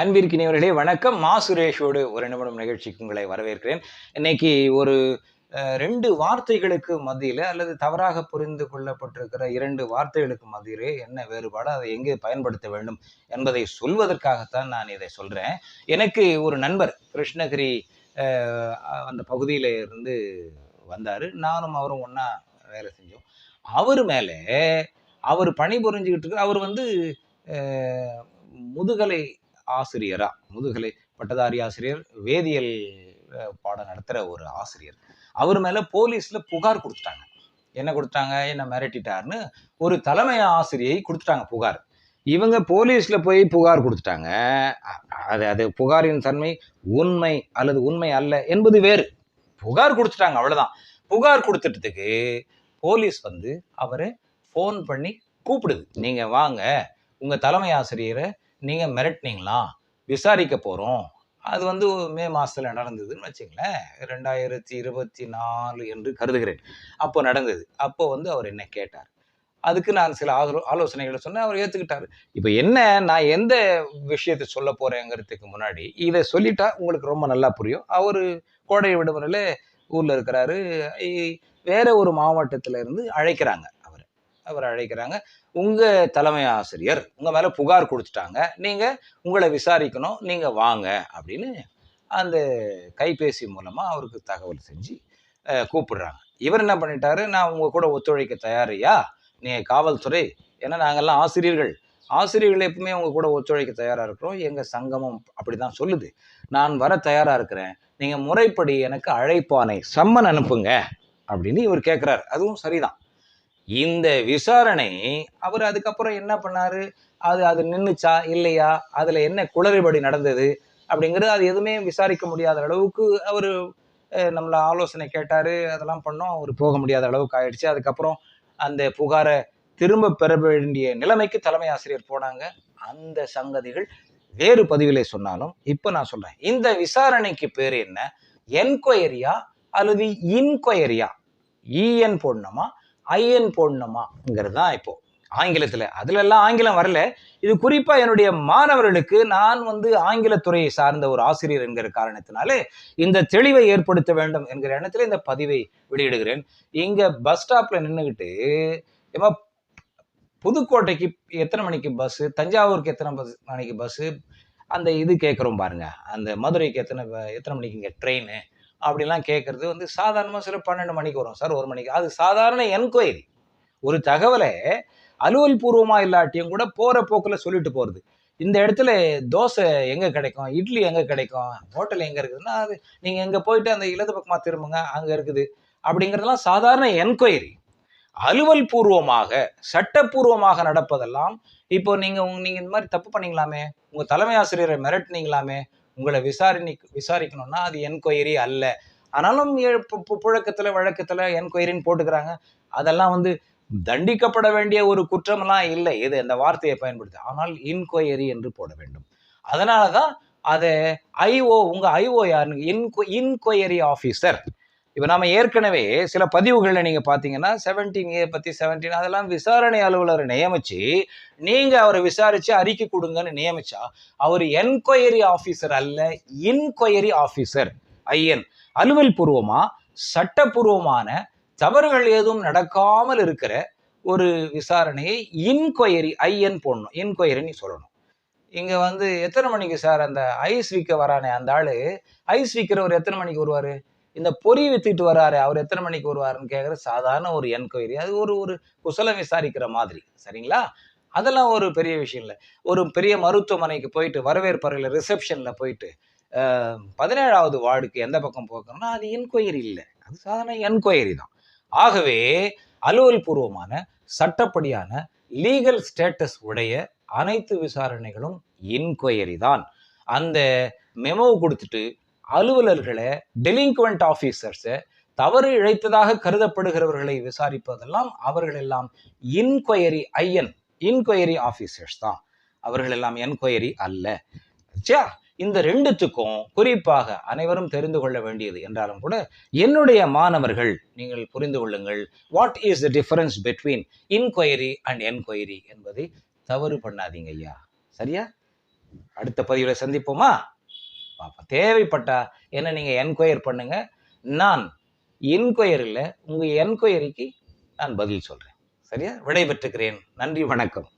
அன்பிற்கினியவர்களே வணக்கம். மா சுரேஷோடு ஒரு நிமிடம் நிகழ்ச்சிக்கு உங்களை வரவேற்கிறேன். இன்னைக்கு ஒரு ரெண்டு வார்த்தைகளுக்கு மத்தியில் அல்லது தவறாக புரிந்து கொள்ளப்பட்டிருக்கிற இரண்டு வார்த்தைகளுக்கு மத்தியிலே என்ன வேறுபாடு அதை எங்கே பயன்படுத்த வேண்டும் என்பதை சொல்வதற்காகத்தான் நான் இதை சொல்கிறேன் எனக்கு ஒரு நண்பர் கிருஷ்ணகிரி அந்த பகுதியில் இருந்து வந்தார். நானும் அவரும் ஒன்றா வேலை செஞ்சோம். அவர் மேலே அவர் பணி புரிஞ்சுக்கிட்டு அவர் வந்து முதுகலை ஆசிரியரா? முதுகலை பட்டதாரி ஆசிரியர் வேதியியல் பாடம் நடத்துகிற ஒரு ஆசிரியர். அவர் மேலே போலீஸில் புகார் கொடுத்துட்டாங்க. என்ன கொடுத்தாங்க என்ன மிரட்டிட்டாருன்னு ஒரு தலைமை ஆசிரியை கொடுத்துட்டாங்க புகார். இவங்க போலீஸில் போய் புகார் கொடுத்துட்டாங்க. அது அது புகாரின் தன்மை உண்மை அல்லது உண்மை அல்ல என்பது வேறு. புகார் கொடுத்துட்டாங்க அவ்வளோதான் புகார் கொடுத்துட்டதுக்கு போலீஸ் வந்து அவரை ஃபோன் பண்ணி கூப்பிடுது. நீங்கள் வாங்க உங்கள் தலைமை ஆசிரியரை நீங்கள் மிரட்டினீங்களா? விசாரிக்க போகிறோம் அது வந்து மே மாதத்தில் நடந்ததுன்னு வச்சுங்களேன். ரெண்டாயிரத்தி இருபத்தி நாலு என்று கருதுகிறேன். அப்போ நடந்தது. அப்போ வந்து அவர் என்ன கேட்டார். அதுக்கு நான் சில ஆலோ ஆலோசனைகளை சொன்னேன். அவர் ஏற்றுக்கிட்டார் இப்போ என்ன? நான் எந்த விஷயத்தை சொல்ல போகிறேங்கிறதுக்கு முன்னாடி இதை சொல்லிட்டா உங்களுக்கு ரொம்ப நல்லா புரியும். அவர் கோடை விடுமுறையில் ஊரில் இருக்கிறாரு. வேற ஒரு மாவட்டத்தில் இருந்து அழைக்கிறாங்க. அவர் அழைக்கிறாங்க. உங்கள் தலைமை ஆசிரியர் உங்கள் மேலே புகார் கொடுத்துட்டாங்க. நீங்கள் உங்களை விசாரிக்கணும். நீங்கள் வாங்க அப்படின்னு அந்த கைபேசி மூலமாக அவருக்கு தகவல் செஞ்சு கூப்பிடுறாங்க. இவர் என்ன பண்ணிட்டாரு? நான் உங்க கூட ஒத்துழைக்க தயாரியா? நீங்கள் காவல்துறை ஏன்னா நாங்கெல்லாம் ஆசிரியர்கள். ஆசிரியர்கள் எப்பவுமே உங்கள் கூட ஒத்துழைக்க தயாராக இருக்கிறோம். எங்கள் சங்கமம் அப்படிதான் சொல்லுது. நான் வர தயாராக இருக்கிறேன். நீங்கள் முறைப்படி எனக்கு அழைப்பானை சம்மன் அனுப்புங்க அப்படின்னு இவர் கேட்குறாரு அதுவும் சரிதான். இந்த விசாரணை அவர் அதுக்கப்புறம் என்ன பண்ணாரு? அது அது நின்றுச்சா இல்லையா? அதில் என்ன குளறுபடி நடந்தது? அப்படிங்கிறது அது எதுவுமே விசாரிக்க முடியாத அளவுக்கு அவர் நம்மளை ஆலோசனை கேட்டார். அதெல்லாம் பண்ணோம். அவர் போக முடியாத அளவுக்கு ஆயிடுச்சு. அதுக்கப்புறம் அந்த புகாரை திரும்ப பெற வேண்டிய நிலைமைக்கு தலைமை ஆசிரியர் போனாங்க. அந்த சங்கதிகள் வேறு பதிவிலே சொன்னாலும் இப்போ நான் சொல்கிறேன் இந்த விசாரணைக்கு பேர் என்ன? என்கொயரியா அல்லது இன்கொயரியா? இஎன் போடணுமா? ஐஎன் போடணுமாங்கிறது தான் இப்போ ஆங்கிலத்தில். அதிலெல்லாம் ஆங்கிலம் வரல. இது குறிப்பாக என்னுடைய மாணவர்களுக்கு நான் வந்து ஆங்கிலத்துறையை சார்ந்த ஒரு ஆசிரியர் என்கிற காரணத்தினாலே இந்த தெளிவை ஏற்படுத்த வேண்டும் என்கிற எண்ணத்தில் இந்த பதிவை வெளியிடுகிறேன். இங்கே பஸ் ஸ்டாப்பில் நின்றுக்கிட்டு ஏமா புதுக்கோட்டைக்கு எத்தனை மணிக்கு பஸ்ஸு தஞ்சாவூருக்கு எத்தனை பஸ் மணிக்கு பஸ்ஸு அந்த இது கேட்குறோம் பாருங்க. அந்த மதுரைக்கு எத்தனை எத்தனை மணிக்கு இங்கே ட்ரெயின் அப்படிலாம் கேட்குறது வந்து சாதாரணமாக சில பன்னெண்டு மணிக்கு வரும். சார் ஒரு மணிக்கு. அது சாதாரண என்கொயரி ஒரு தகவலை அலுவல் பூர்வமாக இல்லாட்டியும் கூட போகிற போக்கில் சொல்லிட்டு போகிறது இந்த இடத்துல தோசை எங்கே கிடைக்கும்? இட்லி எங்கே கிடைக்கும்? ஹோட்டல் எங்கே இருக்குதுன்னா அது நீங்கள் எங்கே போயிட்டு அந்த இடது பக்கமாக திரும்புங்க அங்கே இருக்குது. அப்படிங்கிறதெல்லாம் சாதாரண என்கொயரி அலுவல் பூர்வமாக சட்டப்பூர்வமாக நடப்பதெல்லாம் இப்போ நீங்கள் நீங்கள் இந்த மாதிரி தப்பு பண்ணீங்களாமே உங்கள் தலைமை ஆசிரியரை மிரட்டினீங்களாமே உங்களை விசாரணை விசாரிக்கணும்னா அது என்கொயரி அல்ல. ஆனாலும் புழக்கத்தில் வழக்கத்தில் என்கொயரின்னு போட்டுக்கிறாங்க. அதெல்லாம் வந்து தண்டிக்கப்பட வேண்டிய ஒரு குற்றமெல்லாம் இல்லை. இது அந்த வார்த்தையை பயன்படுத்தி. ஆனால் இன்கொயரி என்று போட வேண்டும். அதனால தான் அதை ஐஓ உங்கள் ஐஓ யாருன்னு? இன்கொ இன்கொயரி ஆஃபீஸர் இப்போ நாம் ஏற்கனவே சில பதிவுகளில் நீங்கள் பார்த்தீங்கன்னா செவன்டீன் ஏ பற்றி செவன்டீன் அதெல்லாம் விசாரணை அலுவலரை நியமித்து நீங்கள் அவரை விசாரித்து அறிக்கை கொடுங்கன்னு நியமிச்சா அவர் என்கொயரி ஆஃபீஸர் அல்ல இன்கொயரி ஆஃபீஸர் ஐஎன் அலுவல் பூர்வமாக சட்டப்பூர்வமான தவறுகள் ஏதும் நடக்காமல் இருக்கிற ஒரு விசாரணையை இன்கொயரி ஐஎன் போடணும். இன்கொயரின்னு சொல்லணும். இங்கே வந்து எத்தனை மணிக்கு சார் அந்த ஐஸ் விற்க வரானே அந்த ஆள்? ஐஸ் விற்கிறவர் எத்தனை மணிக்கு வருவார்? இந்த பொறி வித்துட்டு வராரு அவர் எத்தனை மணிக்கு வருவாருன்னு கேட்குற சாதாரண ஒரு என்கொயரி. அது ஒரு ஒரு குசலம் விசாரிக்கிற மாதிரி சரிங்களா? அதெல்லாம் ஒரு பெரிய விஷயம் இல்லை. ஒரு பெரிய மருத்துவமனைக்கு போயிட்டு வரவேற்பறையில் ரிசப்ஷனில் போயிட்டு பதினேழாவது வார்டுக்கு எந்த பக்கம் போக்கணும்னா அது என்கொயரி இல்லை. அது சாதாரண என்கொயரி தான். ஆகவே அலுவல் பூர்வமான சட்டப்படியான லீகல் ஸ்டேட்டஸ் உடைய அனைத்து விசாரணைகளும் என்கொயரி தான். அந்த மெமோ கொடுத்துட்டு அலுவலர்களை டெலிங்குவெண்ட் ஆஃபீஸர்ஸை தவறு இழைத்ததாக கருதப்படுகிறவர்களை விசாரிப்பதெல்லாம் அவர்கள் எல்லாம் இன்கொயரி ஐஎன் இன்கொயரி ஆஃபீஸர்ஸ் தான். அவர்கள் எல்லாம் என்கொயரி அல்ல. சரியா இந்த ரெண்டுத்துக்கும் குறிப்பாக அனைவரும் தெரிந்து கொள்ள வேண்டியது என்றாலும் கூட என்னுடைய மாணவர்கள் நீங்கள் புரிந்து கொள்ளுங்கள் what is the difference between inquiry and enquiry என்பதை தவறு பண்ணாதீங்க ஐயா. சரியா? அடுத்த பதிவில் சந்திப்போமா? பார்ப்போம் தேவைப்பட்டா என்ன நீங்கள் என்கொயர் பண்ணுங்க. நான் என்கொயரில் உங்கள் என்கொயரிக்கு நான் பதில் சொல்கிறேன் சரியா? விடைபெற்றுக்கிறேன். நன்றி வணக்கம்.